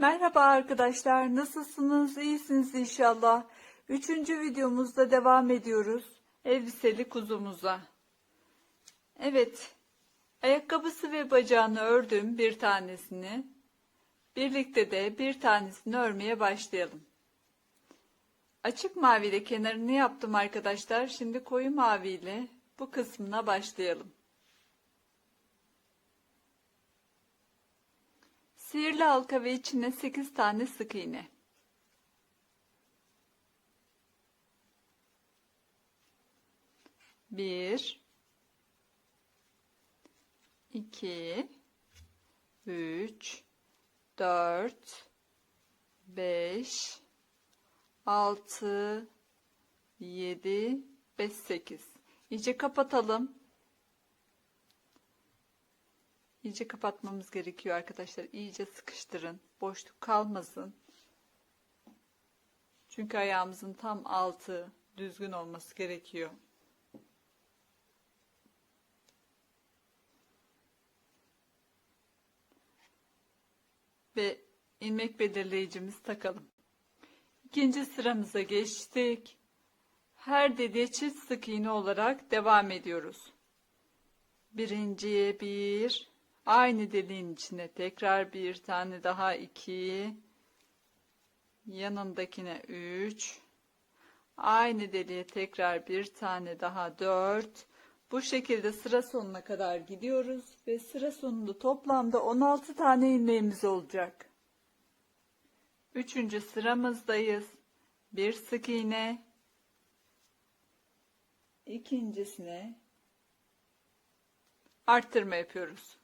Merhaba arkadaşlar, nasılsınız? İyisiniz inşallah. Üçüncü videomuzda devam ediyoruz. Elbiseli kuzumuza. Evet, ayakkabısı ve bacağını ördüm bir tanesini. Birlikte de bir tanesini örmeye başlayalım. Açık maviyle kenarını yaptım arkadaşlar. Şimdi koyu maviyle bu kısmına başlayalım. Sihirli halka ve içine 8 tane sık iğne. Bir, iki, üç, dört, beş, altı, yedi, beş, sekiz. İyice kapatalım. İyice kapatmamız gerekiyor arkadaşlar. İyice sıkıştırın. Boşluk kalmasın. Çünkü ayağımızın tam altı düzgün olması gerekiyor. Ve ilmek belirleyicimizi takalım. İkinci sıramıza geçtik. Her deliğe çift sık iğne olarak devam ediyoruz. Birinciye bir, Aynı deliğin içine tekrar bir tane daha iki. Yanındakine üç. Aynı deliğe tekrar bir tane daha dört. Bu şekilde sıra sonuna kadar gidiyoruz ve sıra sonunda toplamda 16 tane ilmeğimiz olacak. Üçüncü sıramızdayız. Bir sık iğne. İkincisine arttırma yapıyoruz.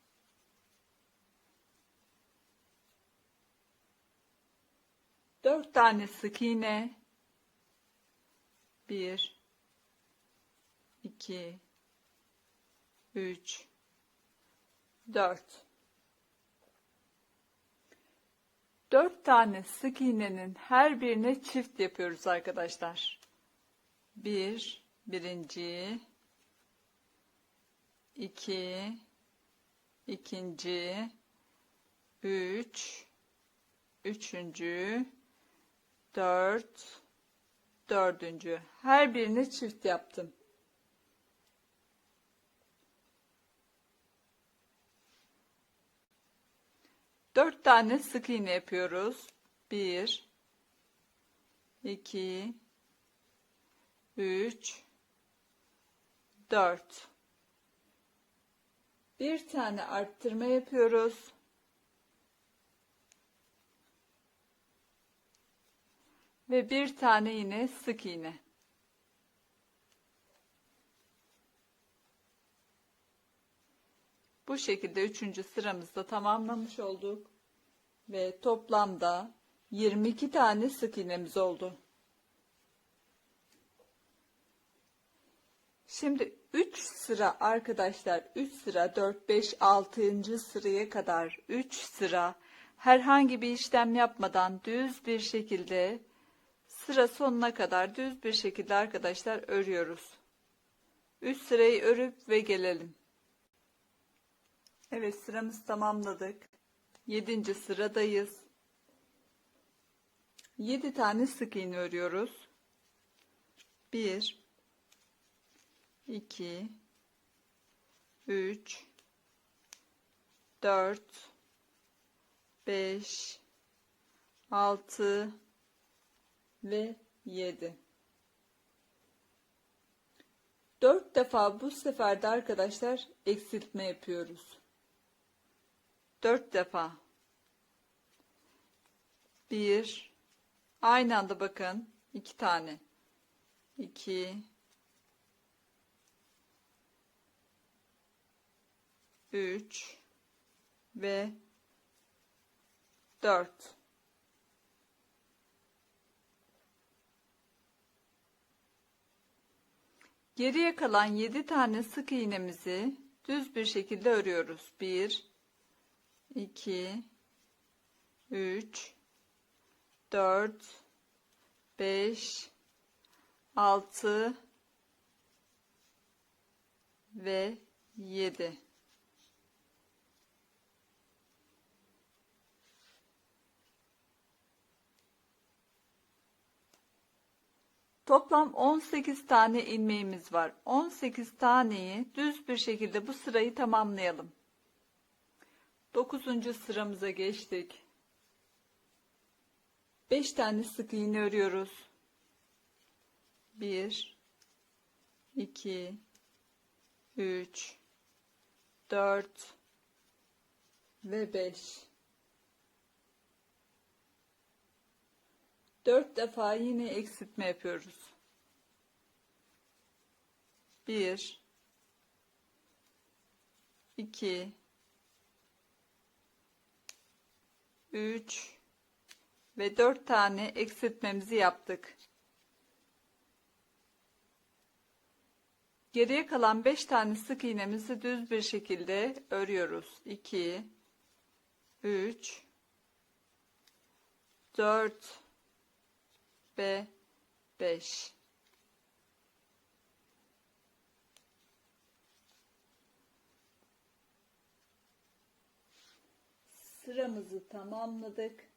Dört tane sık iğne. Bir, iki, üç, dört. Dört tane sık iğnenin her birine çift yapıyoruz arkadaşlar. Bir, birinci, iki, ikinci, üç, üçüncü, dört, dördüncü. Her birine çift yaptım. Dört tane sık iğne yapıyoruz. Bir, iki, üç, dört. Bir tane arttırma yapıyoruz. Ve bir tane yine sık iğne. Bu şekilde üçüncü sıramızda tamamlamış olduk. Ve toplamda 22 tane sık iğnemiz oldu. Şimdi 3 sıra arkadaşlar 3 sıra 4 5 6. sıraya kadar 3 sıra herhangi bir işlem yapmadan düz bir şekilde sıra sonuna kadar düz bir şekilde arkadaşlar örüyoruz. 3 sırayı örüp ve gelelim. Evet sıramızı tamamladık. 7. sıradayız. 7 tane sık iğne örüyoruz. 1 2 3 4 5 6 ve 7. 4 defa bu seferde arkadaşlar eksiltme yapıyoruz. 4 defa. 1 aynı anda bakın 2 tane. 2 3 ve 4 Geriye kalan 7 tane sık iğnemizi düz bir şekilde örüyoruz. 1 2 3 4 5 6 ve 7 Toplam 18 tane ilmeğimiz var. 18 taneyi düz bir şekilde bu sırayı tamamlayalım. 9. sıramıza geçtik. 5 tane sık iğne örüyoruz. 1 2 3 4 ve 5 4 defa yine eksiltme yapıyoruz. 1 2 3 ve 4 tane eksiltmemizi yaptık. Geriye kalan 5 tane sık iğnemizi düz bir şekilde örüyoruz. 2 3 4 ve 5 Sıramızı tamamladık.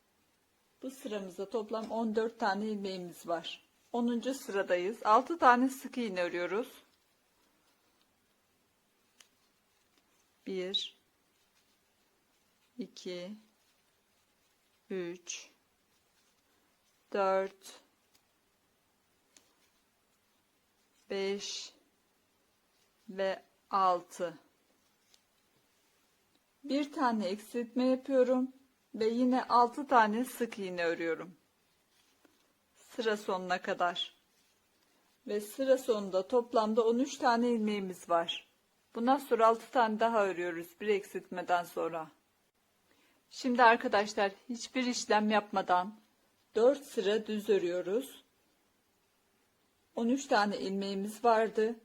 Bu sıramızda toplam 14 tane ilmeğimiz var. 10. sıradayız. 6 tane sık iğne örüyoruz. 1 2 3 4 5 ve 6 bir tane eksiltme yapıyorum ve yine 6 tane sık iğne örüyorum. Sıra sonuna kadar. Ve sıra sonunda toplamda 13 tane ilmeğimiz var. Bundan sonra 6 tane daha örüyoruz bir eksiltmeden sonra. Şimdi arkadaşlar hiçbir işlem yapmadan 4 sıra düz örüyoruz. 13 tane ilmeğimiz vardı.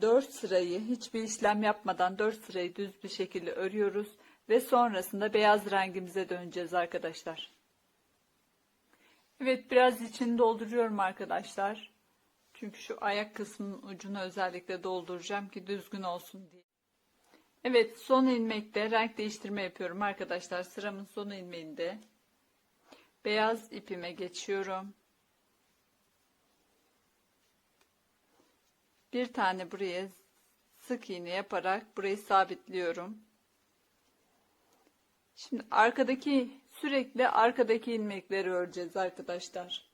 4 sırayı hiçbir işlem yapmadan 4 sırayı düz bir şekilde örüyoruz ve sonrasında beyaz rengimize döneceğiz arkadaşlar. Evet biraz içini dolduruyorum arkadaşlar. Çünkü şu ayak kısmının ucunu özellikle dolduracağım ki düzgün olsun diye. Evet son ilmekte renk değiştirme yapıyorum arkadaşlar. Sıramın son ilmeğinde beyaz ipime geçiyorum. Bir tane buraya sık iğne yaparak burayı sabitliyorum. Şimdi arkadaki sürekli arkadaki ilmekleri öreceğiz arkadaşlar.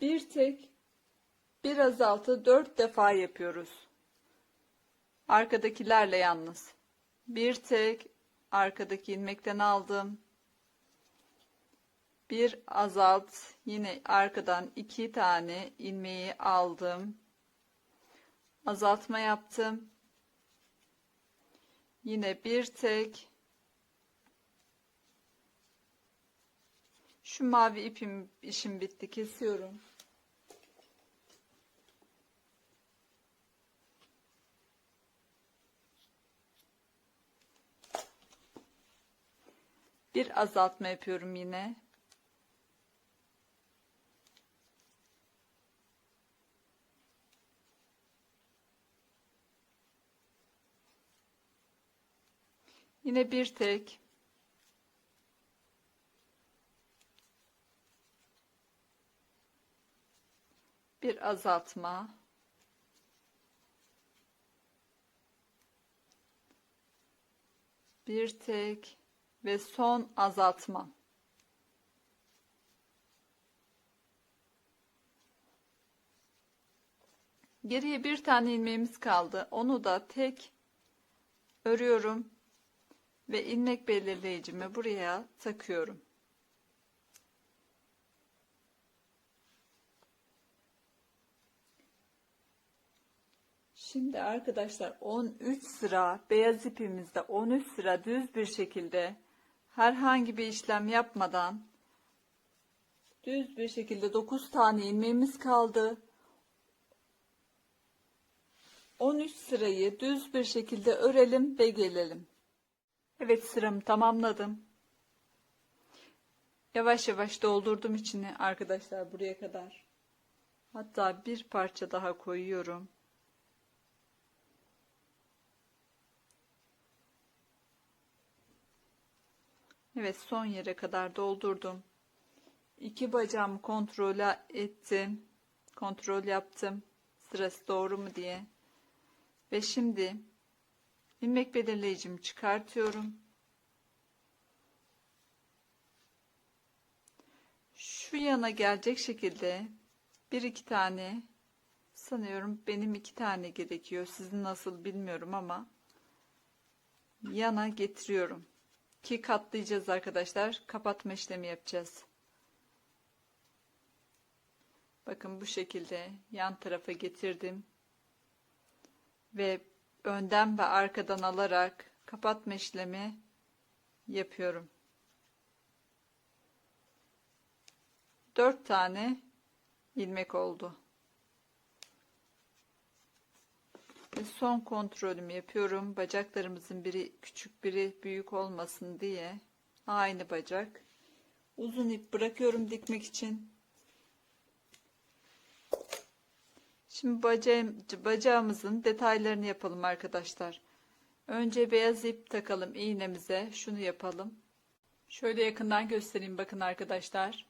Bir tek bir azaltı dört defa yapıyoruz. Arkadakilerle yalnız. Bir tek arkadaki ilmekten aldım. Bir azalt yine arkadan iki tane ilmeği aldım. Azaltma yaptım. Yine bir tek şu mavi ipim işim bitti kesiyorum. Bir azaltma yapıyorum yine. Yine bir tek. Bir azaltma. Bir tek ve son azaltma. Geriye bir tane ilmeğimiz kaldı. Onu da tek örüyorum ve ilmek belirleyicimi buraya takıyorum. Şimdi arkadaşlar 13 sıra beyaz ipimizde 13 sıra düz bir şekilde herhangi bir işlem yapmadan düz bir şekilde 9 tane ilmeğimiz kaldı. 13 sırayı düz bir şekilde örelim ve gelelim. Evet sıramı tamamladım. Yavaş yavaş doldurdum içini arkadaşlar buraya kadar. Hatta bir parça daha koyuyorum. Evet son yere kadar doldurdum. İki bacağımı kontrol ettim. Kontrol yaptım. Sırası doğru mu diye. Ve şimdi ilmek belirleyicimi çıkartıyorum. Şu yana gelecek şekilde bir iki tane sanıyorum benim iki tane gerekiyor. Sizin nasıl bilmiyorum ama yana getiriyorum. Ki katlayacağız arkadaşlar. Kapatma işlemi yapacağız. Bakın bu şekilde yan tarafa getirdim. Ve önden ve arkadan alarak kapatma işlemi yapıyorum. 4 tane ilmek oldu. Ve son kontrolümü yapıyorum. Bacaklarımızın biri küçük biri büyük olmasın diye aynı bacak. Uzun ip bırakıyorum dikmek için. Şimdi bacağım, bacağımızın detaylarını yapalım arkadaşlar. Önce beyaz ip takalım iğnemize. Şunu yapalım. Şöyle yakından göstereyim bakın arkadaşlar.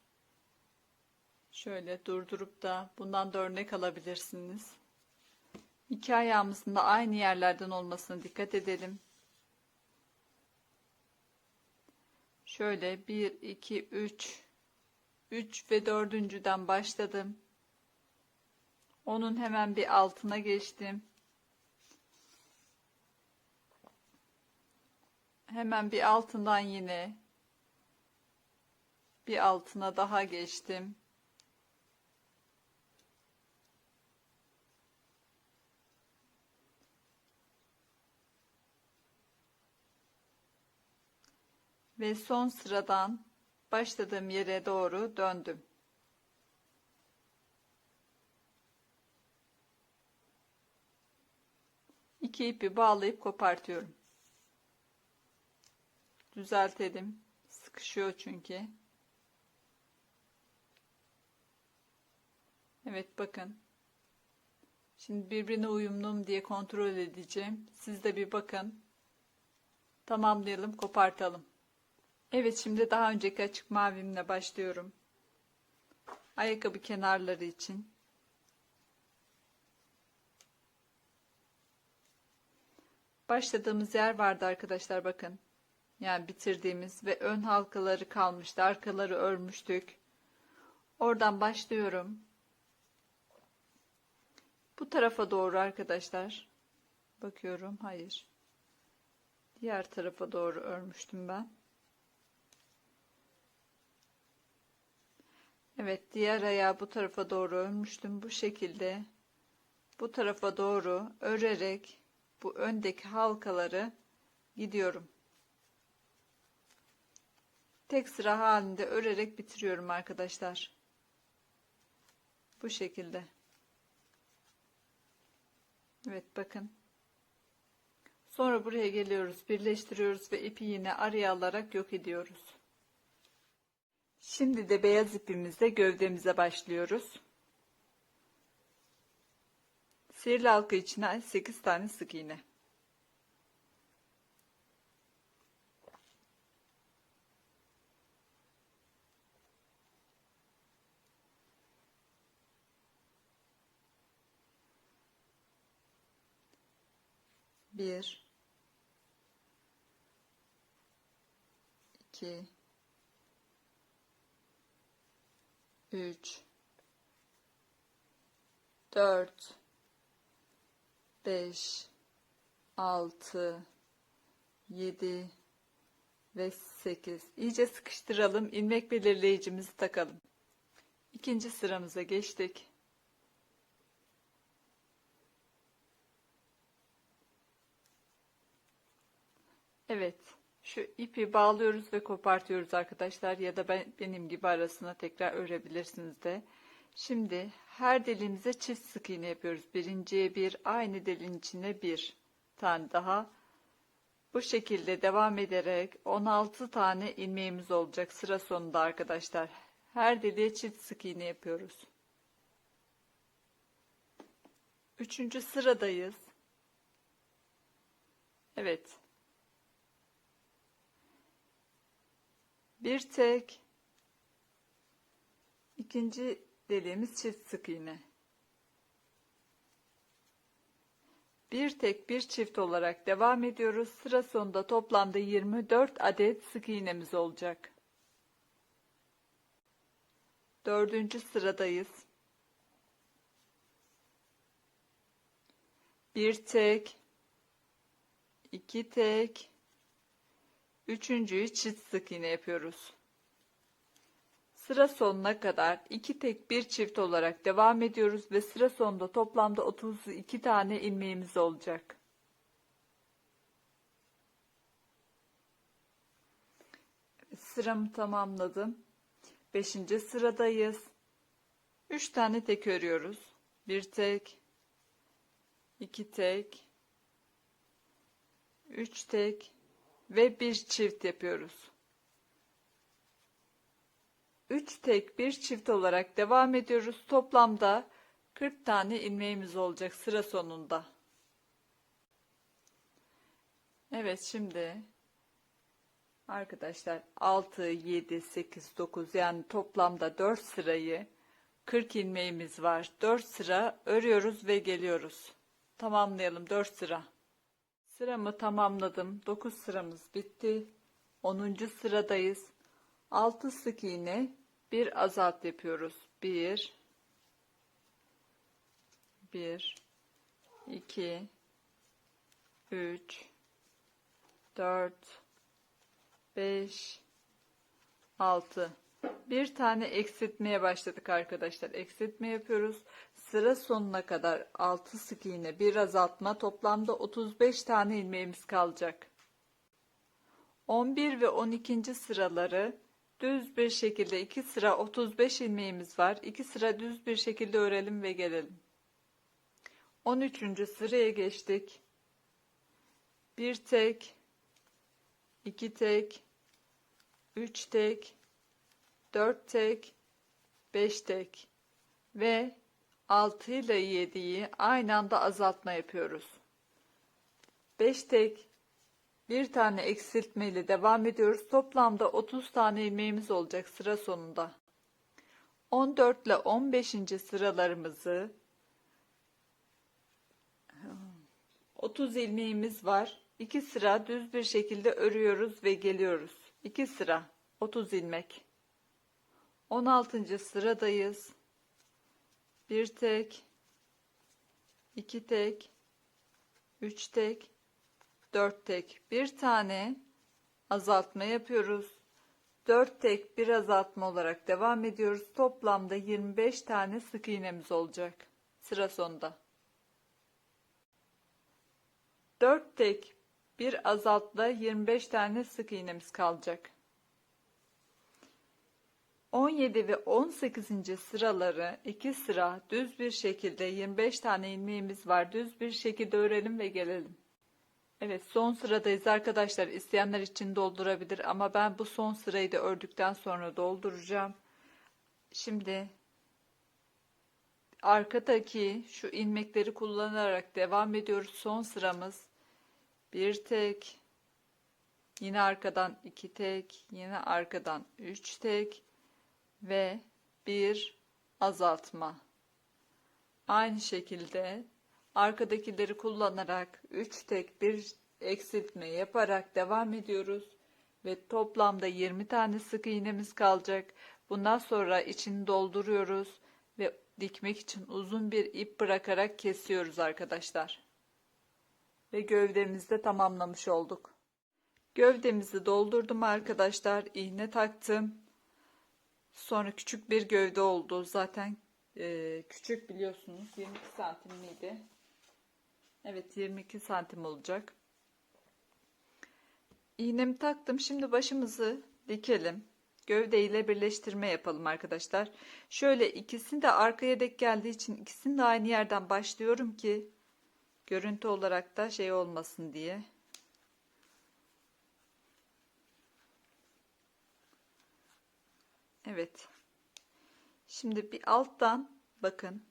Şöyle durdurup da bundan da örnek alabilirsiniz. İki ayağımızın da aynı yerlerden olmasına dikkat edelim. Şöyle 1, 2, 3, 3 ve dördüncüden başladım. Onun hemen bir altına geçtim. Hemen bir altından yine bir altına daha geçtim. Ve son sıradan başladığım yere doğru döndüm. İki ipi bağlayıp kopartıyorum. Düzeltelim. Sıkışıyor çünkü. Evet bakın. Şimdi birbirine uyumlu mu diye kontrol edeceğim. Siz de bir bakın. Tamamlayalım, kopartalım. Evet şimdi daha önceki açık mavimle başlıyorum. Ayakkabı kenarları için. Başladığımız yer vardı arkadaşlar bakın. Yani bitirdiğimiz ve ön halkaları kalmıştı. Arkaları örmüştük. Oradan başlıyorum. Bu tarafa doğru arkadaşlar. Bakıyorum. Hayır. Diğer tarafa doğru örmüştüm ben. Evet diğer ayağı bu tarafa doğru örmüştüm. Bu şekilde bu tarafa doğru örerek bu öndeki halkaları gidiyorum. Tek sıra halinde örerek bitiriyorum arkadaşlar. Bu şekilde. Evet bakın. Sonra buraya geliyoruz, birleştiriyoruz ve ipi yine araya alarak yok ediyoruz. Şimdi de beyaz ipimizle gövdemize başlıyoruz. Sihirli halka içine 8 tane sık iğne. Bir, iki, 3 4 5 6 7 ve 8 iyice sıkıştıralım. İlmek belirleyicimizi takalım. İkinci sıramıza geçtik. Evet şu ipi bağlıyoruz ve kopartıyoruz arkadaşlar ya da ben, benim gibi arasına tekrar örebilirsiniz de. Şimdi her deliğimize çift sık iğne yapıyoruz. Birinciye bir, aynı delin içine bir tane daha. Bu şekilde devam ederek 16 tane ilmeğimiz olacak sıra sonunda arkadaşlar. Her deliğe çift sık iğne yapıyoruz. Üçüncü sıradayız. Evet. bir tek İkinci deliğimiz çift sık iğne. Bir tek bir çift olarak devam ediyoruz. Sıra sonunda toplamda 24 adet sık iğnemiz olacak. Dördüncü sıradayız. Bir tek, iki tek, üçüncüyü çift sık iğne yapıyoruz. Sıra sonuna kadar iki tek bir çift olarak devam ediyoruz ve sıra sonunda toplamda 32 tane ilmeğimiz olacak. Sıramı tamamladım. Beşinci sıradayız. Üç tane tek örüyoruz. Bir tek, iki tek, üç tek ve bir çift yapıyoruz. 3 tek bir çift olarak devam ediyoruz. Toplamda 40 tane ilmeğimiz olacak sıra sonunda. Evet şimdi arkadaşlar 6, 7, 8, 9 yani toplamda 4 sırayı 40 ilmeğimiz var. 4 sıra örüyoruz ve geliyoruz. Tamamlayalım 4 sıra. Sıramı tamamladım. 9 sıramız bitti. 10. sıradayız. 6 sık iğne bir azalt yapıyoruz. 1 1 2 3 4 5 6 bir tane eksiltmeye başladık arkadaşlar. Eksiltme yapıyoruz. Sıra sonuna kadar 6 sık iğne bir azaltma toplamda 35 tane ilmeğimiz kalacak. 11 ve 12. sıraları Düz bir şekilde 2 sıra 35 ilmeğimiz var. 2 sıra düz bir şekilde örelim ve gelelim. 13. sıraya geçtik. Bir tek, iki tek, üç tek, dört tek, beş tek ve 6 ile 7'yi aynı anda azaltma yapıyoruz. 5 tek, bir tane eksiltme ile devam ediyoruz. Toplamda 30 tane ilmeğimiz olacak sıra sonunda. 14 ile 15. sıralarımızı 30 ilmeğimiz var. 2 sıra düz bir şekilde örüyoruz ve geliyoruz. 2 sıra 30 ilmek. 16. sıradayız. Bir tek, iki tek, üç tek, 4 tek bir tane azaltma yapıyoruz. 4 tek bir azaltma olarak devam ediyoruz. Toplamda 25 tane sık iğnemiz olacak. Sıra sonunda. 4 tek bir azaltla 25 tane sık iğnemiz kalacak. 17 ve 18. sıraları 2 sıra düz bir şekilde 25 tane ilmeğimiz var. Düz bir şekilde örelim ve gelelim. Evet son sıradayız arkadaşlar. İsteyenler için doldurabilir ama ben bu son sırayı da ördükten sonra dolduracağım. Şimdi arkadaki şu ilmekleri kullanarak devam ediyoruz. Son sıramız bir tek yine arkadan iki tek yine arkadan üç tek ve bir azaltma. Aynı şekilde Arkadakileri kullanarak 3 tek bir eksiltme yaparak devam ediyoruz. Ve toplamda 20 tane sık iğnemiz kalacak. Bundan sonra içini dolduruyoruz ve dikmek için uzun bir ip bırakarak kesiyoruz arkadaşlar. Ve gövdemizi de tamamlamış olduk. Gövdemizi doldurdum arkadaşlar. İğne taktım. Sonra küçük bir gövde oldu. Zaten e, küçük biliyorsunuz 22 santim miydi? Evet 22 santim olacak. İğnemi taktım. Şimdi başımızı dikelim. Gövde ile birleştirme yapalım arkadaşlar. Şöyle ikisini de arkaya dek geldiği için ikisini de aynı yerden başlıyorum ki görüntü olarak da şey olmasın diye. Evet. Şimdi bir alttan bakın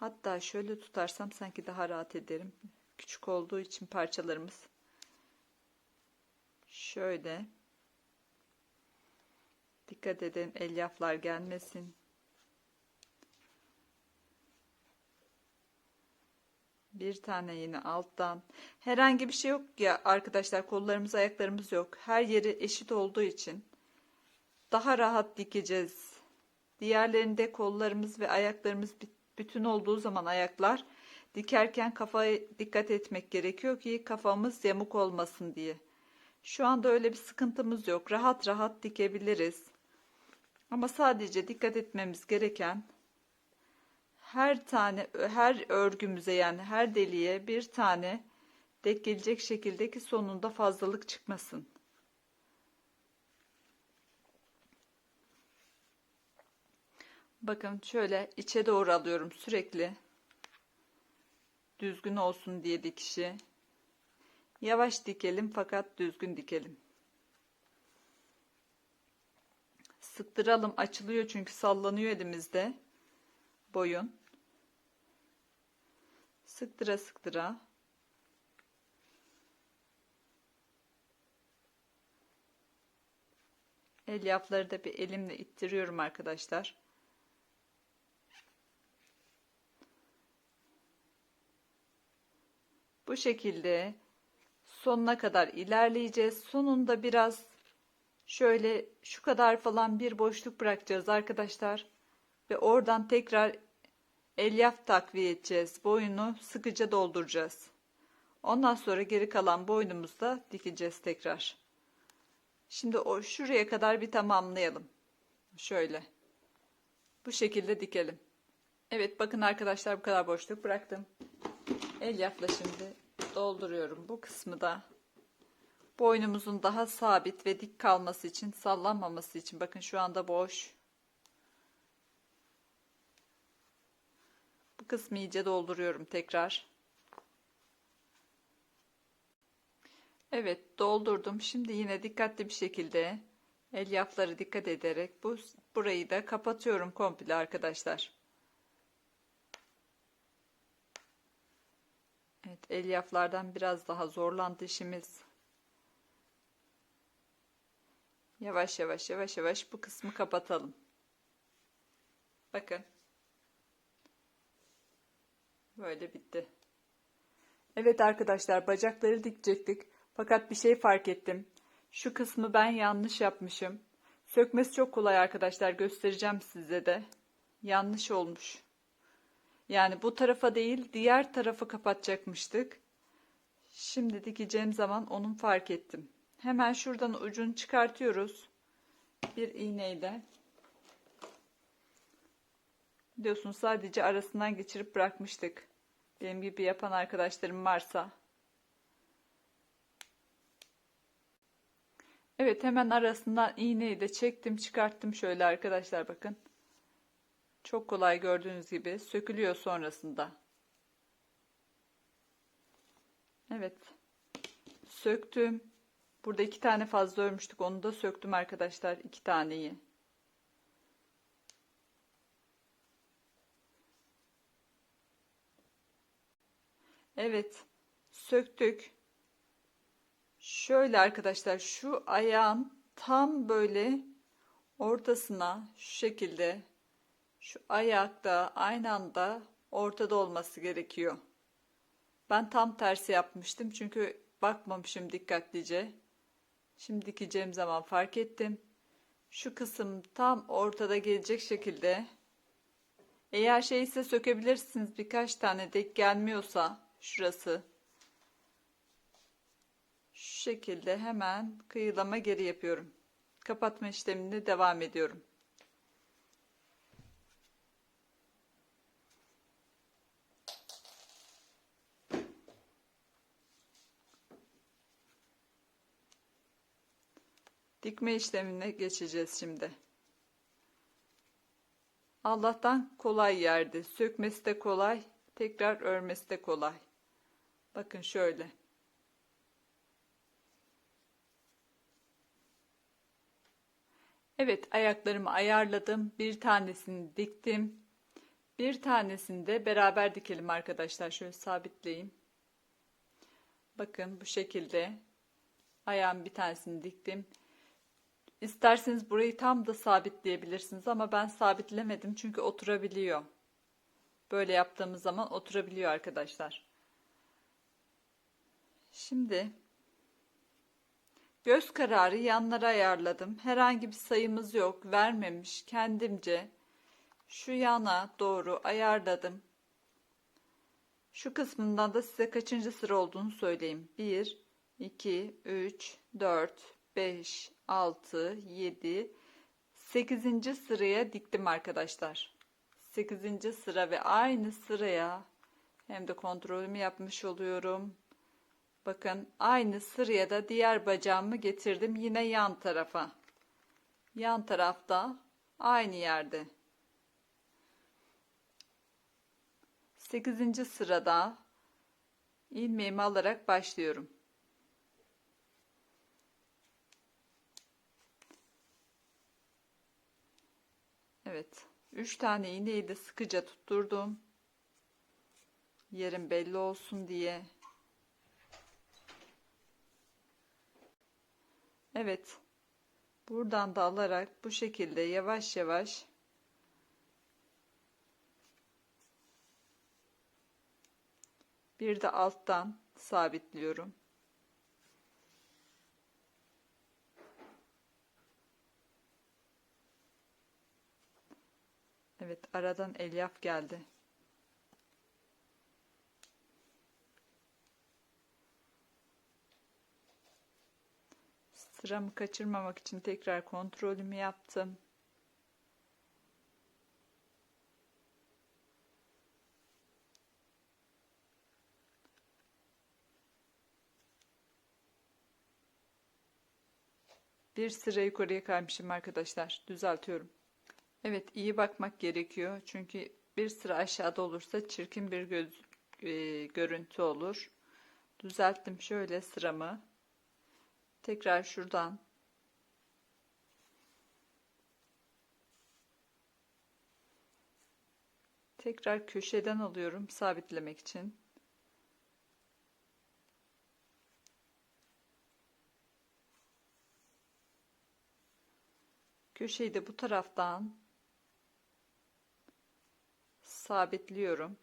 Hatta şöyle tutarsam sanki daha rahat ederim. Küçük olduğu için parçalarımız. Şöyle. Dikkat edin elyaflar gelmesin. Bir tane yine alttan. Herhangi bir şey yok ya arkadaşlar kollarımız ayaklarımız yok. Her yeri eşit olduğu için daha rahat dikeceğiz. Diğerlerinde kollarımız ve ayaklarımız bütün olduğu zaman ayaklar dikerken kafaya dikkat etmek gerekiyor ki kafamız yamuk olmasın diye. Şu anda öyle bir sıkıntımız yok. Rahat rahat dikebiliriz. Ama sadece dikkat etmemiz gereken her tane her örgümüze yani her deliğe bir tane denk gelecek şekilde ki sonunda fazlalık çıkmasın. Bakın şöyle içe doğru alıyorum sürekli. Düzgün olsun diye dikişi. Yavaş dikelim fakat düzgün dikelim. Sıktıralım açılıyor çünkü sallanıyor elimizde boyun. Sıktıra sıktıra. Elyafları da bir elimle ittiriyorum arkadaşlar. Bu şekilde sonuna kadar ilerleyeceğiz. Sonunda biraz şöyle şu kadar falan bir boşluk bırakacağız arkadaşlar. Ve oradan tekrar elyaf takviye edeceğiz. Boyunu sıkıca dolduracağız. Ondan sonra geri kalan boynumuzda dikeceğiz tekrar. Şimdi o şuraya kadar bir tamamlayalım. Şöyle. Bu şekilde dikelim. Evet bakın arkadaşlar bu kadar boşluk bıraktım. Elyafla şimdi dolduruyorum bu kısmı da. Boynumuzun daha sabit ve dik kalması için sallanmaması için bakın şu anda boş. Bu kısmı iyice dolduruyorum tekrar. Evet doldurdum. Şimdi yine dikkatli bir şekilde elyafları dikkat ederek bu burayı da kapatıyorum komple arkadaşlar. Evet elyaflardan biraz daha zorlandı işimiz. Yavaş yavaş yavaş yavaş bu kısmı kapatalım. Bakın. Böyle bitti. Evet arkadaşlar bacakları dikecektik. Fakat bir şey fark ettim. Şu kısmı ben yanlış yapmışım. Sökmesi çok kolay arkadaşlar. Göstereceğim size de. Yanlış olmuş. Yani bu tarafa değil diğer tarafı kapatacakmıştık. Şimdi dikeceğim zaman onun fark ettim. Hemen şuradan ucunu çıkartıyoruz. Bir iğneyle. Biliyorsunuz sadece arasından geçirip bırakmıştık. Benim gibi yapan arkadaşlarım varsa. Evet hemen arasından iğneyi de çektim çıkarttım şöyle arkadaşlar bakın. Çok kolay gördüğünüz gibi sökülüyor sonrasında. Evet. Söktüm. Burada iki tane fazla örmüştük. Onu da söktüm arkadaşlar. iki taneyi. Evet. Söktük. Şöyle arkadaşlar şu ayağın tam böyle ortasına şu şekilde şu ayakta aynı anda ortada olması gerekiyor. Ben tam tersi yapmıştım çünkü bakmamışım dikkatlice. Şimdi dikeceğim zaman fark ettim. Şu kısım tam ortada gelecek şekilde. Eğer şeyse sökebilirsiniz birkaç tane dek gelmiyorsa şurası. Şu şekilde hemen kıyılama geri yapıyorum. Kapatma işlemine devam ediyorum. Dikme işlemine geçeceğiz şimdi. Allah'tan kolay yerdi. Sökmesi de kolay, tekrar örmesi de kolay. Bakın şöyle. Evet ayaklarımı ayarladım. Bir tanesini diktim. Bir tanesini de beraber dikelim arkadaşlar. Şöyle sabitleyeyim. Bakın bu şekilde ayağım bir tanesini diktim. İsterseniz burayı tam da sabitleyebilirsiniz ama ben sabitlemedim çünkü oturabiliyor. Böyle yaptığımız zaman oturabiliyor arkadaşlar. Şimdi göz kararı yanlara ayarladım. Herhangi bir sayımız yok. Vermemiş. Kendimce şu yana doğru ayarladım. Şu kısmından da size kaçıncı sıra olduğunu söyleyeyim. 1, 2, 3, 4, 5, 6, 7, 8. sıraya diktim arkadaşlar. 8. sıra ve aynı sıraya hem de kontrolümü yapmış oluyorum. Bakın aynı sıraya da diğer bacağımı getirdim yine yan tarafa. Yan tarafta aynı yerde. 8. sırada ilmeğimi alarak başlıyorum. Evet. 3 tane iğneyi de sıkıca tutturdum. Yerim belli olsun diye. Evet. Buradan da alarak bu şekilde yavaş yavaş bir de alttan sabitliyorum. Evet aradan elyaf geldi. Sıramı kaçırmamak için tekrar kontrolümü yaptım. Bir sıra yukarıya kaymışım arkadaşlar. Düzeltiyorum. Evet iyi bakmak gerekiyor. Çünkü bir sıra aşağıda olursa çirkin bir göz, e, görüntü olur. Düzelttim şöyle sıramı. Tekrar şuradan Tekrar köşeden alıyorum sabitlemek için. Köşeyi de bu taraftan sabitliyorum.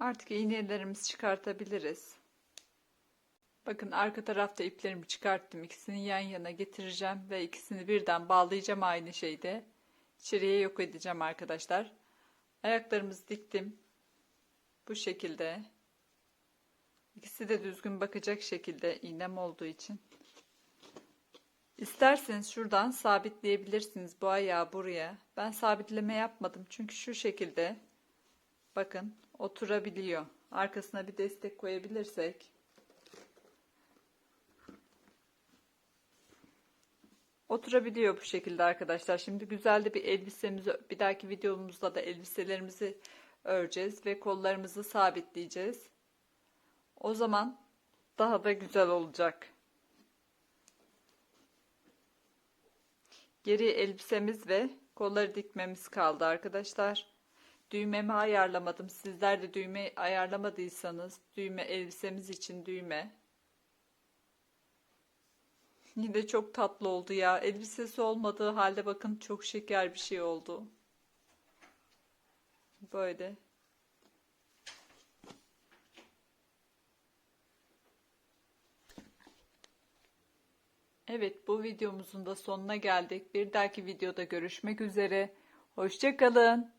Artık iğnelerimizi çıkartabiliriz. Bakın arka tarafta iplerimi çıkarttım. İkisini yan yana getireceğim ve ikisini birden bağlayacağım aynı şeyde. İçeriye yok edeceğim arkadaşlar. Ayaklarımızı diktim. Bu şekilde. İkisi de düzgün bakacak şekilde iğnem olduğu için. İsterseniz şuradan sabitleyebilirsiniz bu ayağı buraya. Ben sabitleme yapmadım çünkü şu şekilde bakın oturabiliyor. Arkasına bir destek koyabilirsek oturabiliyor bu şekilde arkadaşlar. Şimdi güzel de bir elbisemizi bir dahaki videomuzda da elbiselerimizi öreceğiz ve kollarımızı sabitleyeceğiz. O zaman daha da güzel olacak. Geri elbisemiz ve kolları dikmemiz kaldı arkadaşlar. Düğmemi ayarlamadım. Sizler de düğme ayarlamadıysanız düğme elbisemiz için düğme. Yine çok tatlı oldu ya. Elbisesi olmadığı halde bakın çok şeker bir şey oldu. Böyle. Evet bu videomuzun da sonuna geldik. Bir dahaki videoda görüşmek üzere. Hoşçakalın.